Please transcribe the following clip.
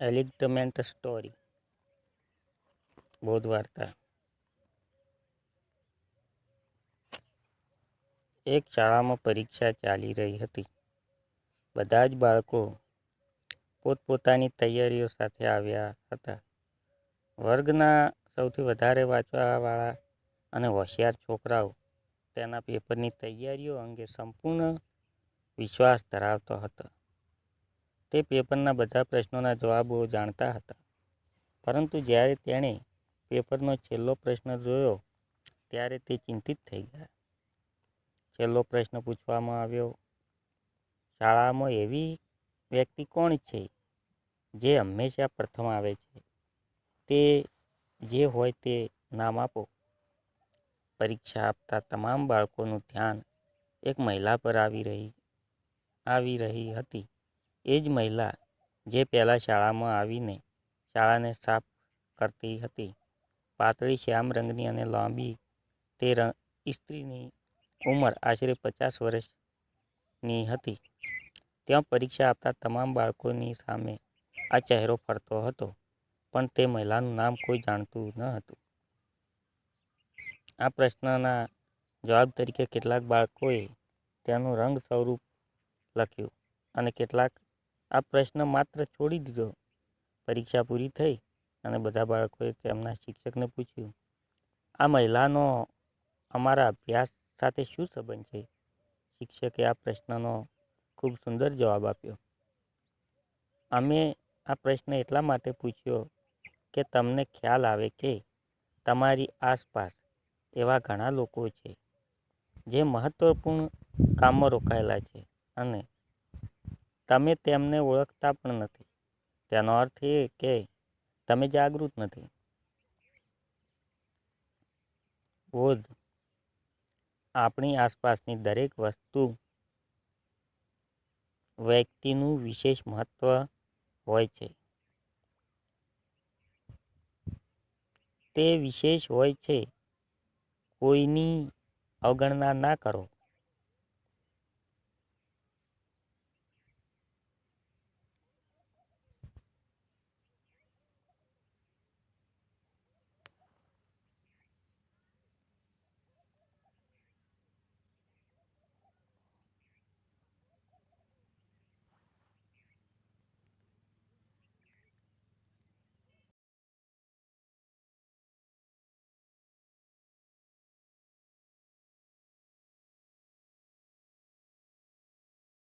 એલિગ્ટમેન્ટ story બૌદ્ધ વાર્તા એક શાળામાં પરીક્ષા ચાલી રહી હતી બધા જ બાળકો પોતપોતાની તૈયારીઓ સાથે આવ્યા હતા વર્ગના સૌથી વધારે વાંચવાવાળા અને હોશિયાર છોકરાઓ તેના પેપરની તૈયારીઓ અંગે સંપૂર્ણ વિશ્વાસ ધરાવતો હતો। તે પેપરના બધા પ્રશ્નોના જવાબો જાણતા હતા. પરંતુ જ્યારે તેણે પેપરનો છેલ્લો પ્રશ્ન જોયો, ત્યારે તે ચિંતિત થઈ ગયા. છેલ્લો પ્રશ્ન પૂછવામાં આવ્યો, શાળામાં એવી વ્યક્તિ કોણ છે જે હંમેશા પ્રથમ આવે છે? તે જે હોય તે નામ આપો. પરીક્ષા આપતા તમામ બાળકોનું ધ્યાન એક મહિલા પર આવી રહી આવી રહી હતી. એ જ મહિલા જે પહેલાં શાળામાં આવીને શાળાને સાફ કરતી હતી. પાતળી શ્યામ રંગની અને લાંબી તે સ્ત્રીની ઉંમર આશરે પચાસ વર્ષની હતી. ત્યાં પરીક્ષા આપતા તમામ બાળકોની સામે આ ચહેરો ફરતો હતો, પણ તે મહિલાનું નામ કોઈ જાણતું ન હતું. આ પ્રશ્નના જવાબ તરીકે કેટલાક બાળકોએ તેનું રંગ સ્વરૂપ લખ્યું અને કેટલાક આ પ્રશ્ન માત્ર છોડી દીધો. પરીક્ષા પૂરી થઈ અને બધા બાળકોએ તેમના શિક્ષકને પૂછ્યું, આ મહિલાનો અમારા અભ્યાસ સાથે શું સંબંધ છે? શિક્ષકે આ પ્રશ્નનો ખૂબ સુંદર જવાબ આપ્યો. અમે આ પ્રશ્ન એટલા માટે પૂછ્યો કે તમને ખ્યાલ આવે કે તમારી આસપાસ એવા ઘણા લોકો છે જે મહત્ત્વપૂર્ણ કામમાં રોકાયેલા છે અને તમે તેમને ઓળખતા પણ નથી. તેનો અર્થ એ કે તમે જાગૃત નથી. બોધ. આપણી આસપાસની દરેક વસ્તુ વ્યક્તિનું વિશેષ મહત્વ હોય છે. તે વિશેષ હોય છે. કોઈની અવગણના ના કરો.